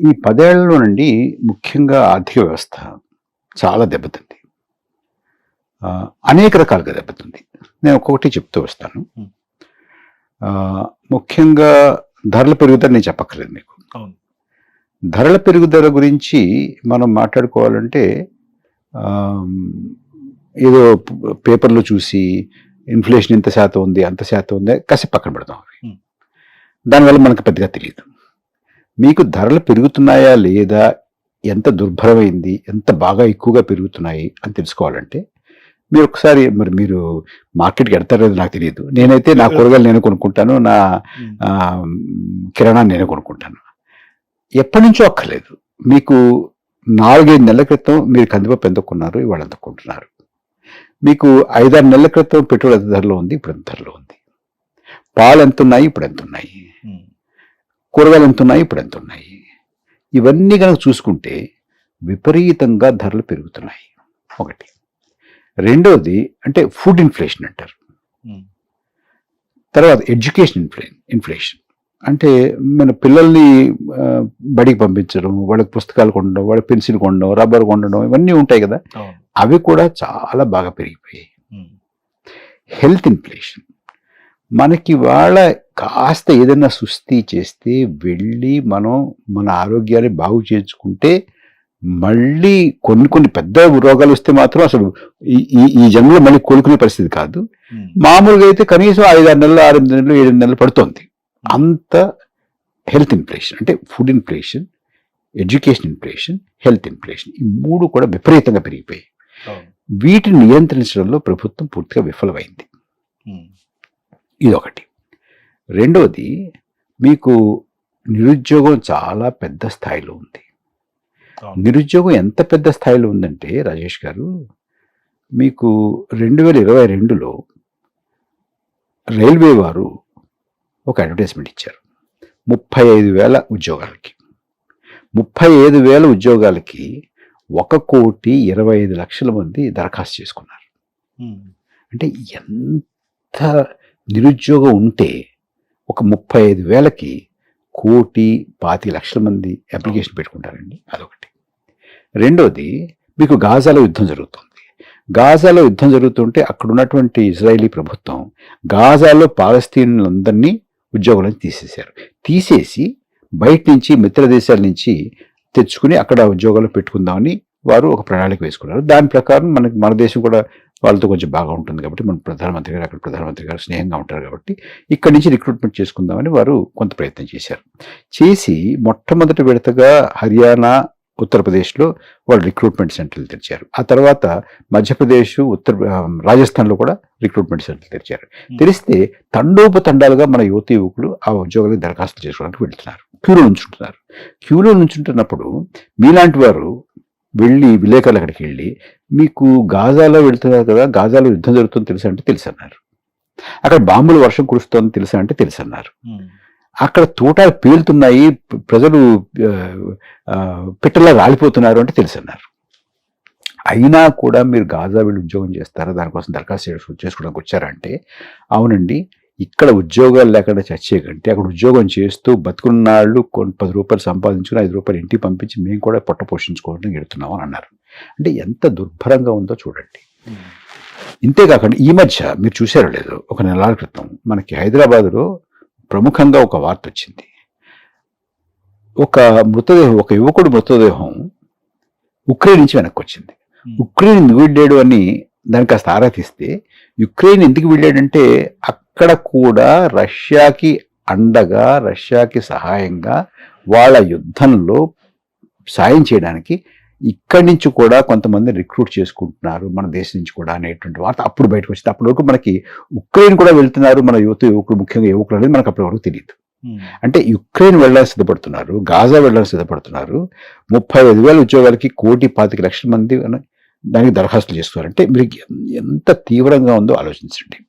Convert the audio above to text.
ఈ పదేళ్ళలో నుండి ముఖ్యంగా ఆర్థిక వ్యవస్థ చాలా దెబ్బతింది. అనేక రకాలుగా దెబ్బతింది. నేను ఒక్కొక్కటి చెప్తూ వస్తాను. ముఖ్యంగా ధరల పెరుగుదల నేను చెప్పక్కర్లేదు మీకు. ధరల పెరుగుదల గురించి మనం మాట్లాడుకోవాలంటే ఏదో పేపర్లో చూసి ఇన్ఫ్లేషన్ ఇంత శాతం ఉంది అంత శాతం ఉంది కాసేపు పక్కన Hmm. దానివల్ల మనకు పెద్దగా తెలియదు మీకు ధరలు పెరుగుతున్నాయా లేదా? ఎంత దుర్భరమైంది? ఎంత బాగా ఎక్కువగా పెరుగుతున్నాయి? అని తెలుసుకోవాలంటే మీరు ఒకసారి మరి మీరు మార్కెట్కి వెళ్తారో లేదో నాకు తెలియదు. నేనైతే నా కూరగాయలు నేను కొనుక్కుంటాను నా కిరాణా నేనే కొనుక్కుంటాను. ఎప్పటి నుంచో అక్కర్లేదు. మీకు నాలుగైదు నెలల క్రితం మీరు కందిపప్పు ఎంత కొన్నారు? ఇవాళ ఎంత కొంటున్నారు? మీకు ఐదారు నెలల క్రితం పెట్రోల్ ఎంత ధరలో ఉంది? ఇప్పుడు ఎంత ధరలో ఉంది? పాలు ఎంత ఉన్నాయి? ఇప్పుడు ఎంత ఉన్నాయి. కూరగాయలు ఎంత ఉన్నాయి ఇప్పుడు ఎంత ఉన్నాయి ఇవన్నీ కనుక చూసుకుంటే విపరీతంగా ధరలు పెరుగుతున్నాయి. ఒకటి. రెండవది అంటే ఫుడ్ ఇన్ఫ్లేషన్ అంటారు. తర్వాత ఎడ్యుకేషన్ ఇన్ఫ్లే ఇన్ఫ్లేషన్. అంటే మన పిల్లల్ని బడికి పంపించడం వాళ్ళకి పుస్తకాలు కొనడం వాళ్ళకి పెన్సిల్ కొనడం రబ్బర్ కొనడం ఇవన్నీ ఉంటాయి కదా. అవి కూడా చాలా బాగా పెరిగిపోయాయి. Health inflation. మనకి వాళ్ళ కాస్త ఏదైనా సుస్థి చేస్తే వెళ్ళి మనం మన ఆరోగ్యాన్ని బాగు చేర్చుకుంటే మళ్ళీ కొన్ని కొన్ని పెద్ద రోగాలు వస్తే మాత్రం అసలు ఈ ఈ- ఈ జన్మలో మళ్ళీ కోలుకునే పరిస్థితి కాదు. మామూలుగా అయితే కనీసం ఐదారు నెలలు ఆరు నెలలు ఏడు నెలలు పడుతోంది అంత హెల్త్ ఇన్ఫ్లేషన్ అంటే food inflation education inflation health inflation ఈ మూడు కూడా విపరీతంగా పెరిగిపోయాయి. వీటిని నియంత్రించడంలో ప్రభుత్వం పూర్తిగా విఫలమైంది ఉమ్. రెండవది మీకు నిరుద్యోగం చాలా పెద్ద స్థాయిలో ఉంది. నిరుద్యోగం ఎంత పెద్ద స్థాయిలో ఉందంటే రాజేష్ గారు మీకు రెండు వేల ఇరవై రెండులో రైల్వే వారు ఒక అడ్వర్టైజ్మెంట్ ఇచ్చారు ముప్పై ఐదు వేల ఉద్యోగాలకి ముప్పై ఐదు వేల ఉద్యోగాలకి ఒక కోటి ఇరవై ఐదు లక్షల మంది దరఖాస్తు చేసుకున్నారు. అంటే ఎంత నిరుద్యోగం ఉంటే ఒక ముప్పై ఐదు వేలకి కోటి పాతి లక్షల మంది అప్లికేషన్ పెట్టుకుంటారండి. అదొకటి. రెండోది మీకు గాజాలో యుద్ధం జరుగుతుంది. గాజాలో యుద్ధం జరుగుతుంటే అక్కడ ఉన్నటువంటి ఇజ్రాయేలీ ప్రభుత్వం గాజాలో పాలస్తీనులందరినీ ఉద్యోగులను తీసేశారు. తీసేసి బయట నుంచి మిత్ర దేశాల నుంచి తెచ్చుకుని అక్కడ ఉద్యోగాలు పెట్టుకుందామని వారు ఒక ప్రణాళిక వేసుకున్నారు. దాని ప్రకారం మనకి మన దేశం కూడా వాళ్ళతో కొంచెం బాగా ఉంటుంది కాబట్టి మన ప్రధానమంత్రి గారు అక్కడ ప్రధానమంత్రి గారు స్నేహంగా ఉంటారు కాబట్టి ఇక్కడి నుంచి రిక్రూట్మెంట్ చేసుకుందామని వారు కొంత ప్రయత్నం చేశారు. చేసి మొట్టమొదటి విడతగా హర్యానా ఉత్తరప్రదేశ్లో వాళ్ళు రిక్రూట్మెంట్ సెంటర్లు తెరిచారు. ఆ తర్వాత మధ్యప్రదేశ్ ఉత్తర రాజస్థాన్లో కూడా రిక్రూట్మెంట్ సెంటర్లు తెరిచారు. తెరిస్తే తండోపతండాలుగా మన యువత యువకులు ఆ ఉద్యోగాలకు దరఖాస్తులు చేసుకోవడానికి వెళ్తున్నారు. క్యూలో నుంచుంటున్నారు. క్యూలో నుంచుంటున్నప్పుడు మీలాంటి వారు వెళ్ళి విలేకరులు అక్కడికి వెళ్ళి మీకు గాజాలో వెళ్తున్నారు కదా గాజాలో యుద్ధం జరుగుతుందని తెలుసా అంటే తెలుసు అన్నారు అక్కడ బాంబులు వర్షం కురుస్తోంది తెలుసా అంటే తెలుసు అన్నారు. అక్కడ తోటాలు పేలుతున్నాయి ప్ర- ప్రజలు ఆ, ఆ, పిట్టలా రాలిపోతున్నారు అంటే తెలుసు అన్నారు అయినా కూడా మీరు గాజా వెళ్ళి ఉద్యోగం చేస్తారా? దానికోసం దరఖాస్తు చేసు- చేసుకోవడానికి వచ్చారంటే అవునండి ఇక్కడ ఉద్యోగాలు లేకుండా చచ్చే కంటే అక్కడ ఉద్యోగం చేస్తూ బతుకున్నాళ్ళు కొన్ని పది రూపాయలు సంపాదించుకుని ఐదు రూపాయలు ఇంటికి పంపించి మేము కూడా పొట్ట పోషించుకోవడానికి వెళ్తున్నాం అని అన్నారు. అంటే ఎంత దుర్భరంగా ఉందో చూడండి. ఇంతేకాకుండా ఈ మధ్య మీరు చూసారో లేదో ఒక నెలల క్రితం మనకి హైదరాబాదులో ప్రముఖంగా ఒక వార్త వచ్చింది. ఒక మృతదేహం ఒక యువకుడు మృతదేహం ఉక్రెయిన్ నుంచి వెనక్కి వచ్చింది. ఉక్రెయిన్ ఎందుకు వెళ్ళాడు అని దానికి కాస్త ఆరా తీస్తే యుక్రెయిన్ ఎందుకు వెళ్ళాడంటే అక్కడ కూడా రష్యాకి అండగా రష్యాకి సహాయంగా వాళ్ళ యుద్ధంలో సాయం చేయడానికి ఇక్కడి నుంచి కూడా కొంతమంది రిక్రూట్ చేసుకుంటున్నారు మన దేశం నుంచి కూడా అనేటువంటి వార్త అప్పుడు బయటకు వచ్చింది. అప్పటి వరకు మనకి ఉక్రెయిన్ కూడా వెళ్తున్నారు మన యువత యువకులు ముఖ్యంగా యువకులు అనేది మనకు అప్పటి వరకు తెలియదు. అంటే యుక్రెయిన్ వెళ్ళడానికి సిద్ధపడుతున్నారు గాజా వెళ్ళడానికి సిద్ధపడుతున్నారు. ముప్పై ఐదు వేల ఉద్యోగాలకి కోటి పాతిక లక్షల మంది దానికి దరఖాస్తులు చేస్తున్నారంటే మీరు ఎంత తీవ్రంగా ఉందో ఆలోచించండి.